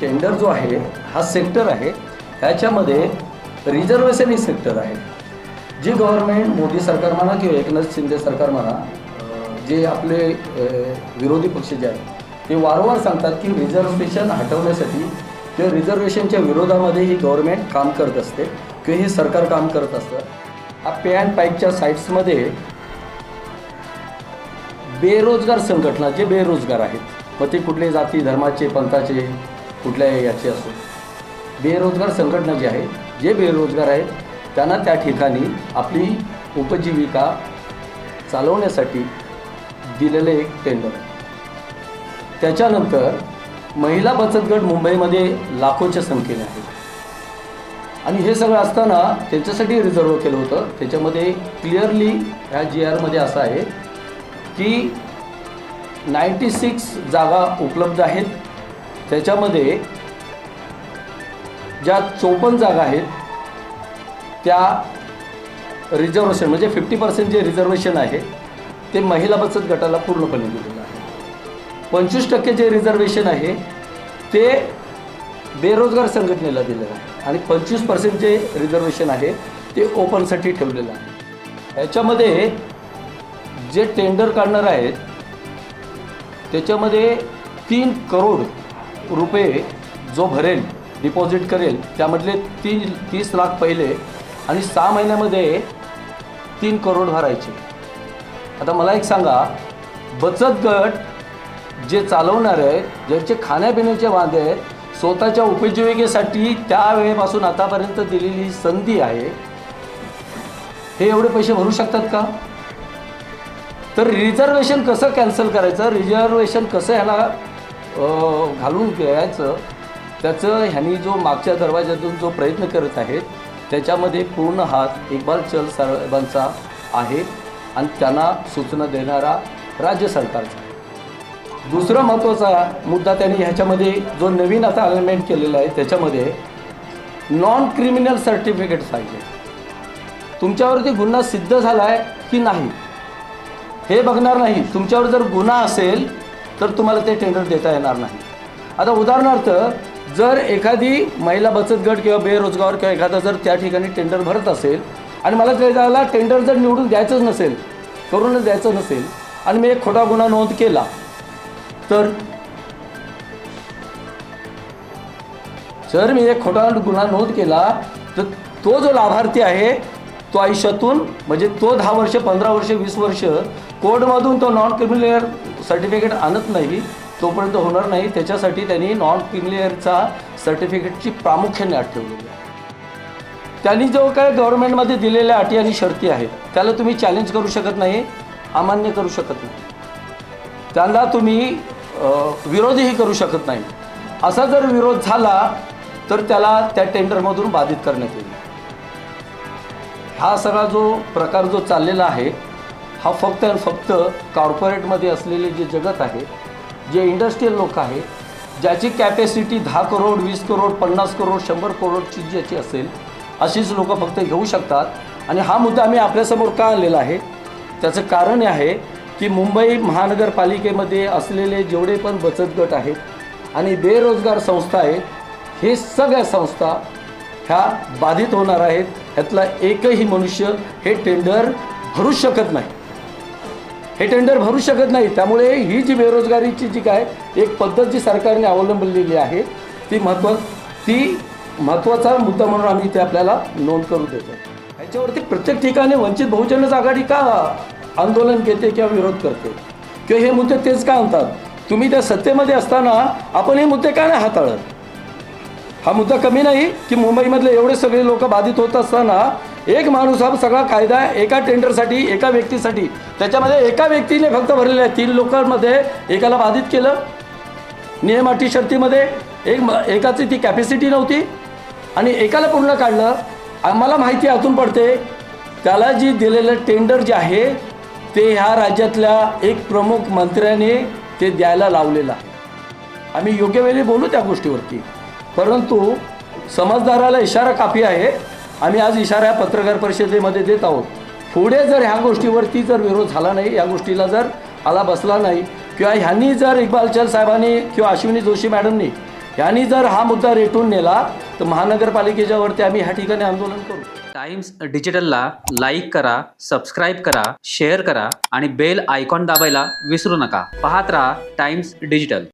Tender जो आहे हा सेक्टर आहे ह्याच्यामध्ये रिझर्वेशन ही सेक्टर आहे. जी गव्हर्नमेंट मोदी सरकार म्हणा किंवा एकनाथ शिंदे सरकार म्हणा जे आपले विरोधी पक्ष जे आहेत ते वारंवार सांगतात की रिझर्वेशन हटवण्यासाठी किंवा रिझर्वेशनच्या विरोधामध्ये ही गव्हर्नमेंट काम करत असते किंवा हे सरकार काम करत असतं. हा पे अँड पाईपच्या साईट्समध्ये बेरोजगार संघटना जे बेरोजगार आहेत मग ते कुठले जाती धर्माचे पंथाचे कुठल्या याचे असो. बेरोजगार संघटना जी आहे. जे बेरोजगार आहेत त्यांना त्या ठिकाणी आपली उपजीविका चालवण्यासाठी दिलेलं एक टेंडर त्याच्यानंतर महिला बचत गट मुंबईमध्ये लाखोच्या संख्येने आहेत आणि हे सगळं असताना त्यांच्यासाठी रिझर्व केलं होतं. त्याच्यामध्ये क्लिअरली ह्या जी आरमध्ये असं आहे की नाईंटी सिक्स जागा उपलब्ध आहेत. त्याच्यामध्ये ज्या चोपन्न जागा आहेत त्या रिझर्वेशन म्हणजे फिफ्टी पर्सेंट जे रिझर्वेशन आहे ते महिला बचत गटाला पूर्णपणे दिलेलं आहे. पंचवीस टक्के जे रिझर्वेशन आहे ते बेरोजगार संघटनेला दिलेलं आहे. आणि पंचवीस पर्सेंट जे रिझर्वेशन आहे ते ओपनसाठी ठेवलेलं आहे. याच्यामध्ये जे टेंडर काढणार आहेत त्याच्यामध्ये तीन करोड रुपये जो भरेल डिपॉझिट करेल त्यामधले तीन तीस लाख पहिले आणि सहा महिन्यामध्ये तीन करोड भरायचे. आता मला एक सांगा बचत गट जे चालवणार आहेत ज्यांचे खाण्यापिण्याचे वादे आहेत स्वतःच्या उपजीविकेसाठी त्या वेळेपासून आतापर्यंत दिलेली संधी आहे हे एवढे पैसे भरू शकतात का? तर रिझर्वेशन कसं कॅन्सल करायचं? रिझर्वेशन कसं ह्याला घालून घ्यायचं. त्याचं ह्यांनी जो मागच्या दरवाज्यातून जो प्रयत्न करत आहेत त्याच्यामध्ये पूर्ण हात इक्बाल चल साहेबांचा आहे आणि त्यांना सूचना देणारा राज्य सरकारचा. दुसरा महत्त्वाचा मुद्दा त्यांनी ह्याच्यामध्ये जो नवीन आता अलाइनमेंट केलेला आहे त्याच्यामध्ये नॉन क्रिमिनल सर्टिफिकेट पाहिजे. तुमच्यावरती गुन्हा सिद्ध झाला आहे की नाही हे बघणार नाही. तुमच्यावर जर गुन्हा असेल तर तुम्हाला ते टेंडर देता येणार नाही. आता उदाहरणार्थ जर एखादी महिला बचत गट किंवा बेरोजगार किंवा एखादा जर त्या ठिकाणी टेंडर भरत असेल आणि मला त्याला टेंडर जर निवडून द्यायचंच नसेल करूनच द्यायचं नसेल आणि मी एक खोटा गुन्हा नोंद केला तर? जर मी एक खोटा गुन्हा नोंद केला तर तो जो लाभार्थी आहे तो आयुष्यातून म्हणजे तो दहा वर्ष पंधरा वर्ष वीस वर्ष कोर्टमधून तो नॉन क्रिमिनल सर्टिफिकेट आणत नाही तोपर्यंत होणार नाही. त्याच्यासाठी त्यांनी नॉन क्रिमिलियरचा सर्टिफिकेटची प्रामुख्याने अट ठेवलेली आहे. त्यांनी जो काय गव्हर्नमेंटमध्ये दिलेल्या अटी आणि शर्ती आहेत त्याला तुम्ही चॅलेंज करू शकत नाही अमान्य करू शकत नाही. त्यांना तुम्ही विरोधही करू शकत नाही. असा जर विरोध झाला तर त्याला त्या टेंडरमधून बाधित करण्यात येईल. हा सगळा जो प्रकार जो चाललेला आहे हा फक्त आणि फक्त कॉर्पोरेटमध्ये असलेले जे जगत आहे जे इंडस्ट्रीयल लोक आहे ज्याची कॅपॅसिटी दहा करोड वीस करोड पन्नास करोड शंभर करोडची ज्याची असेल अशीच लोकं फक्त घेऊ शकतात. आणि हा मुद्दा आम्ही आपल्यासमोर का आणलेला आहे? त्याचं कारण हे आहे की मुंबई महानगरपालिकेमध्ये असलेले जेवढे पण बचत गट आहेत आणि बेरोजगार संस्था आहेत हे सगळ्या संस्था ह्या बाधित होणार आहेत. ह्यातला एकही मनुष्य हे टेंडर भरू शकत नाही. हे टेंडर भरू शकत नाही त्यामुळे ही जी बेरोजगारीची जी काय एक पद्धत जी सरकारने अवलंबलेली आहे ती महत्त्व ती महत्त्वाचा मुद्दा म्हणून आम्ही ते आपल्याला नोंद करू देतो. ह्याच्यावरती प्रत्येक ठिकाणी वंचित बहुजनच आघाडी का आंदोलन घेते किंवा विरोध करते? किंवा हे मुद्दे तेच का आणतात? तुम्ही त्या सत्तेमध्ये असताना आपण हे मुद्दे का नाही हाताळत? हा मुद्दा कमी नाही की मुंबईमधले एवढे सगळे लोक बाधित होत असताना एक माणूस हा सगळा कायदा एका टेंडरसाठी एका व्यक्तीसाठी त्याच्यामध्ये एका व्यक्तीने फक्त भरलेले आहे. तीन लोकांमध्ये एकाला बाधित केलं. नियम अटी शर्तीमध्ये एक म एकाची ती कॅपॅसिटी नव्हती. आणि एकाला पूर्ण काढलं? आम्हाला माहिती आतून पडते. त्याला जी दिलेलं टेंडर जे आहे ते ह्या राज्यातल्या एक प्रमुख मंत्र्याने ते द्यायला लावलेलं आम्ही योग्य वेळी बोलू त्या गोष्टीवरती. परंतु समजदाराला इशारा काफी आहे. आम्ही आज इशारा पत्रकार परिषदेमध्ये देत आहोत. पुढे जर ह्या गोष्टीवरती जर विरोध झाला नाही या गोष्टीला जर आला बसला नाही किंवा ह्यांनी जर इक्बाल चल साहेबांनी किंवा अश्विनी जोशी मॅडमनी यांनी जर हा मुद्दा रेटून नेला तर महानगरपालिकेच्या वरती आम्ही ह्या ठिकाणी आंदोलन करू. टाइम्स डिजिटलला लाईक करा सबस्क्राईब करा शेअर करा आणि बेल आयकॉन दाबायला विसरू नका. पाहत राहा टाइम्स डिजिटल.